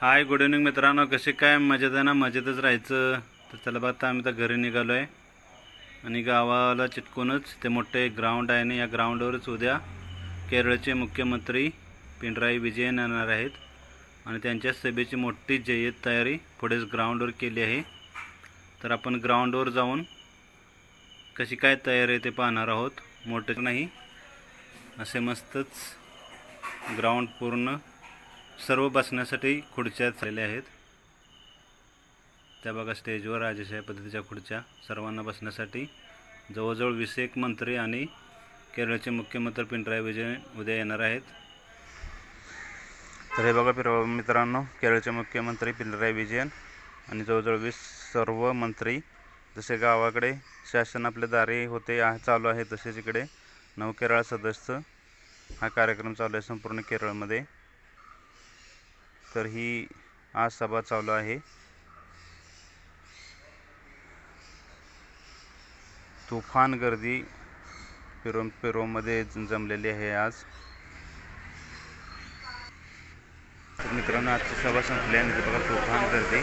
Hi good evening मित्रांनो. कसे काय? मजेत आहे ना? मजेतच राहायचं. तर चला बघता आम्ही तर घरी निघालो आहे आणि गावाला चिटकूनच ते मोठे ग्राउंड आहे आणि या ग्राउंडवरच उद्या केरळचे मुख्यमंत्री पिनराई विजयन येणार आहेत. आणि त्यांच्या सभेची मोठी जय्यत तयारी पुढेच ग्राउंडवर केली आहे. तर आपण ग्राउंडवर जाऊन कशी काय तयारी आहे ते पाहणार आहोत. मोठे नाही असे मस्तच ग्राउंड पूर्ण सर्व बसण्यासाठी खुर्च्या झालेल्या आहेत. त्या बघा स्टेजवर राजेशाही पद्धतीच्या खुर्च्या सर्वांना बसण्यासाठी. जवळजवळ वीस एक मंत्री आणि केरळचे मुख्यमंत्री पिनराई विजय उद्या येणार आहेत. तर हे बघा पिर मित्रांनो केरळचे मुख्यमंत्री पिनराई विजयन आणि जवळजवळ वीस सर्व मंत्री जसे गावाकडे शासन आपल्या दारी होते चालू आहे तसेच इकडे नवकेरळ सदस्य हा कार्यक्रम चालू आहे संपूर्ण केरळमध्ये. तर ही आज सभा चालू आहे. तुफान गर्दी पेरोम पिरोमध्ये जमलेली आहे आज. तर मित्रांनो आजची सभा संपली आणि म्हणजे बघा तुफान गर्दी.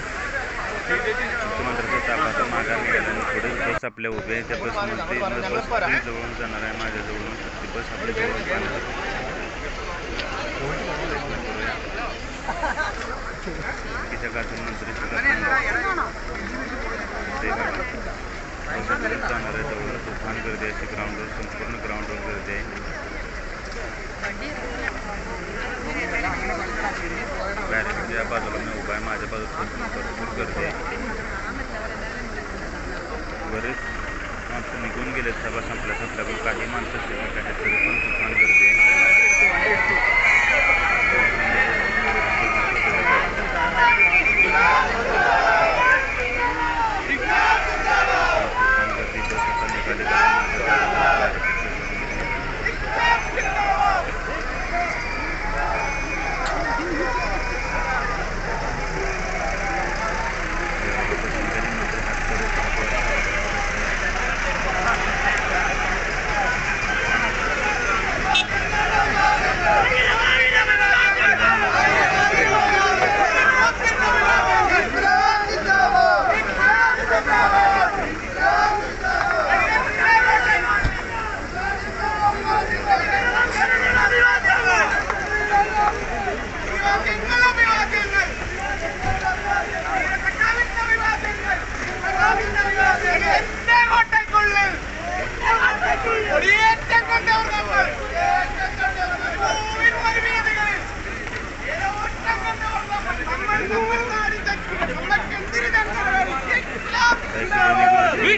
मुख्यमंत्र्याचा ताफा माघार निघाला पुढे बस आपल्या उभे आहे. त्या बसमध्ये बस जवळून जाणार आहे माझ्याजवळून. ती बस आपल्या जवळून जाणार बाकीच्या गाजून मंत्री सुद्धा ते बघा. बसमध्येच जाणार आहे जवळ तुफान गर्दी अशी ग्राउंडवर संपूर्ण ग्राउंडवर गर्दी आहे. बॅरिकेड या बाजूला मी उभा आहे माझ्या बाजूला भरपूर गर्दी आहे. बरेच माणसं निघून गेलेत सभा संपल्या संपल्या पण काही माणसं शिल्लक आहेत तरी पण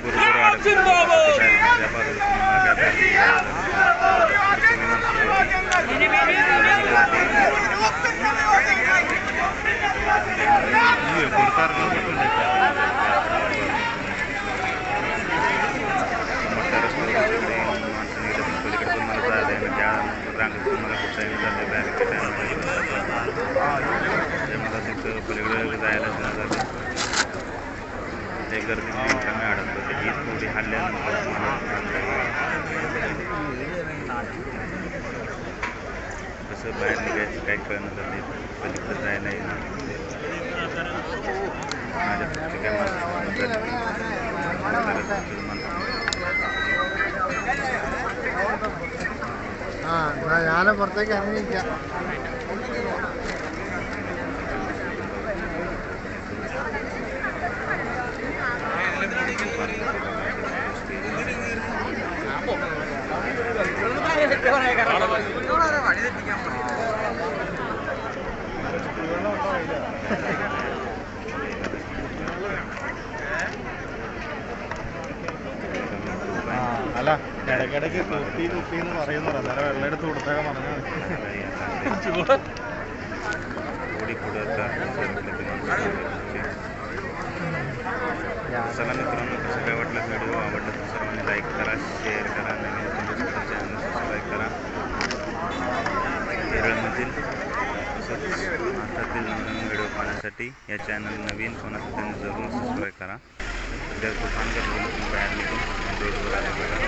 it. ते गर्दी मी अडकतो ते ही थोडी हल्ल्यानंतर मला कसं बाहेर निघायचं काय कळणं झालं पलीकडे जायला येणं माझ्या पुढचे काय माणसं ആ ഞാൻ പുറത്തേക്ക് ഇറങ്ങിയിരിക്കാം അല്ല ഇടയ്ക്കിടയ്ക്ക് തുപ്പി തുപ്പി എന്ന് പറയുന്നു അന്നേരം വെള്ളം എടുത്ത് കൊടുത്തേക്കാൻ പറഞ്ഞാൽ थोडी पुढं आता चला मित्रांनो कसं काय वाटलं व्हिडिओ आवडला तर सर्वांनी लाईक करा शेअर करा भारतातील नवीन व्हिडिओ पाहण्यासाठी या चॅनल नवीन कोणाचं त्यांनी जरूर सबस्क्राईब करा उद्या तुफान गर्दीतून बाहेर निघून रोडवर आले बघा